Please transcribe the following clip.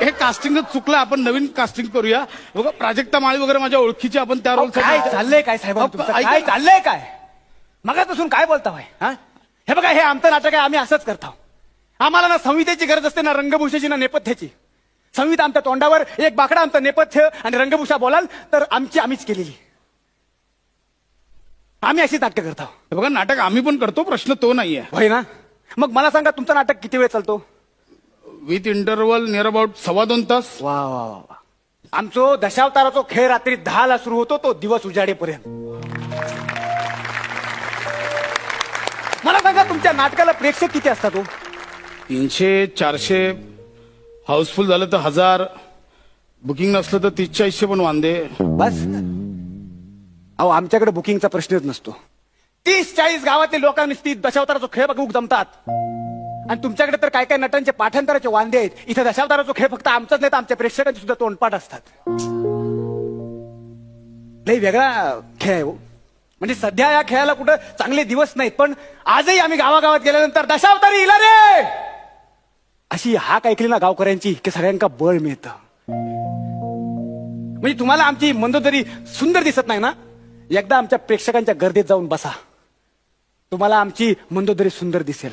हे कास्टिंग चुकलं आपण नवीन कास्टिंग करूया. बघा प्राजक्ता माळी वगैरे माझ्या ओळखीची आपण त्या रोल काय चाललंय काय साहेब? काय. चाललंय काय? मगापासून काय बोलता होय हा? हे बघा हे आमचं नाटक आहे आम्ही असंच करतो. आम्हाला ना संहितेची गरज असते ना रंगभूषेची ना नेपथ्याची. संहिता आमच्या तोंडावर एक बाकडा आमचं नेपथ्य आणि रंगभूषा बोलाल तर आमची आम्हीच केलेली. आम्ही अशीच नाटकं करतो. बघा नाटक आम्ही पण करतो प्रश्न तो नाहीये. होय ना? मग मला सांगा तुमचं नाटक किती वेळ चालतो? विथ इंटरवल नियर अबाउट सव्वा दोन तास. वा वा वा वा. आमचो दशावताराचो खेळ रात्री दहाला सुरू होतो तो दिवस उजाडेपर्यंत. मला सांगा तुमच्या नाटकाला प्रेक्षक किती असतात हो? तीनशे चारशे हाऊसफुल झालं तर हजार बुकिंग नसलं तर तीस चाळीसशे पण वांदे. बस. अहो आमच्याकडे बुकिंगचा प्रश्नच नसतो. तीस चाळीस गावातले लोकांनी ती दशावताराचा खेळ बघू जमतात. आणि तुमच्याकडे तर काय काय नटांचे पाठांतराचे वांदे आहेत. इथे दशावताराचा खेळ फक्त आमचाच नाही तर आमच्या प्रेक्षकांचे सुद्धा तोंडपाठ असतात. लई वेगळा खेळ आहे हो. म्हणजे सध्या या खेळाला कुठं चांगले दिवस नाहीत पण आजही आम्ही गावागावात गेल्यानंतर दशावतारी इला रे! अशी हाक ऐकली ना गावकऱ्यांची की सगळ्यांका बळ मिळतं. म्हणजे तुम्हाला आमची मंदोदरी सुंदर दिसत नाही ना? एकदा आमच्या प्रेक्षकांच्या गर्दीत जाऊन बसा. तुम्हाला आमची मंदोदरी सुंदर दिसेल.